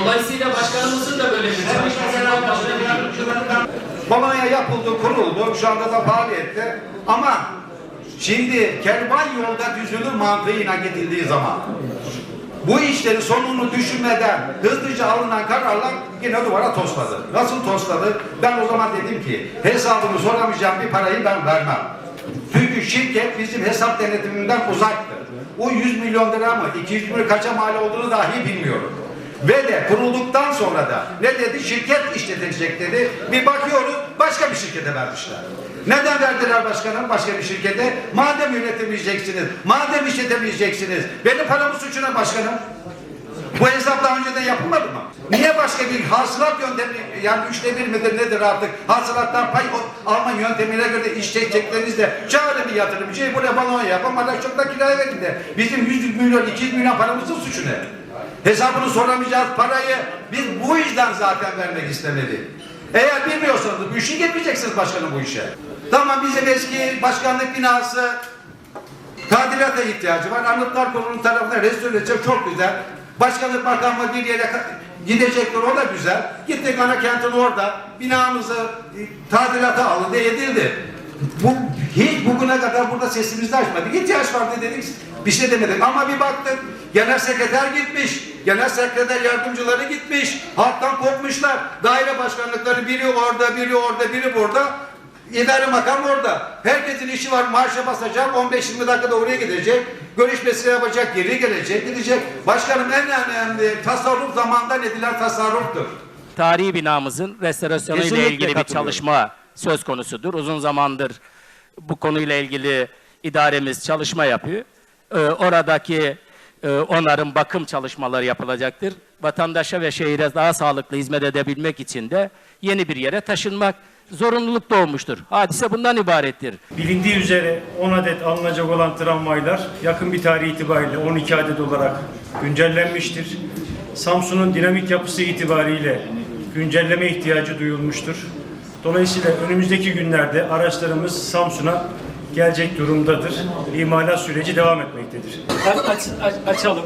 Dolayısıyla başkanımızın da böyle bir başlayabilir. Polonya yapıldı, kuruldu. Şu anda da faaliyette. Ama şimdi kervan yolda düzülür mantığıyla gidildiği zaman bu işlerin sonunu düşünmeden hızlıca alınan kararlar yine duvara tosladı. Nasıl tosladı? Ben o zaman dedim ki hesabını soramayacağım bir parayı ben vermem. Çünkü şirket bizim hesap denetiminden uzaktı. O 100 milyon lira mı, 200 milyon kaça mal olduğunu dahi bilmiyorum. Ve de kurulduktan sonra da ne dedi? Şirket işletilecek dedi. Bir bakıyoruz başka bir şirkete vermişler. Neden verdiler başkanım başka bir şirkete? Madem yönetemeyeceksiniz, madem işletemeyeceksiniz, benim paramı suçuna başkanım. Bu hesap daha önceden yapılmadı mı? Niye başka bir hasılat yöntemi, yani üçte bir midir nedir artık, hasılattan pay alma yöntemine göre iş çekeceklerinizde çağırın bir yatırımcıyı buraya bana yapın, çok da kiraya verin de. Bizim 100 milyon, 200 milyon paramızın suçu ne? Hesabını soramayacağız parayı biz bu yüzden zaten vermek istemedik. Eğer bilmiyorsanız bu işi gitmeyeceksiniz başkanım bu işe. Tamam bizim eski başkanlık binası Tadilata ihtiyacı var. Anıtlar Kurulu'nun tarafından restore edecek çok güzel. Başkanlık makamı bir yere gidecekler o da güzel. Gittik ana kentin orada binamızı e, tadilata alındı edildi. Bu, hiç bugüne kadar burada sesimizi açmadık. İhtiyaç vardı dedik bir şey demedik ama bir baktık genel sekreter gitmiş. Genel sekreter yardımcıları gitmiş. Halktan kopmuşlar. Daire başkanlıkları biri orada, biri orada, biri burada. İdare makam orada. Herkesin işi var. Marşa basacak. 15-20 dakikada oraya gidecek. Görüşmesini yapacak. Geri gelecek. Gidecek. Başkanım en önemli tasarruf zamandan edilen tasarruftur. tarihi binamızın restorasyonu ile ilgili bir çalışma söz konusudur. Uzun zamandır bu konuyla ilgili idaremiz çalışma yapıyor. Ee, oradaki e, onarım bakım çalışmaları yapılacaktır. Vatandaşa ve şehire daha sağlıklı hizmet edebilmek için de yeni bir yere taşınmak zorunluluk doğmuştur. Hadise bundan ibarettir. Bilindiği üzere 10 adet alınacak olan tramvaylar yakın bir tarih itibariyle 12 adet olarak güncellenmiştir. Samsun'un dinamik yapısı itibariyle güncelleme ihtiyacı duyulmuştur. Dolayısıyla önümüzdeki günlerde araçlarımız Samsun'a gelecek durumdadır. İmalat süreci devam etmektedir. Aç, aç, aç, açalım.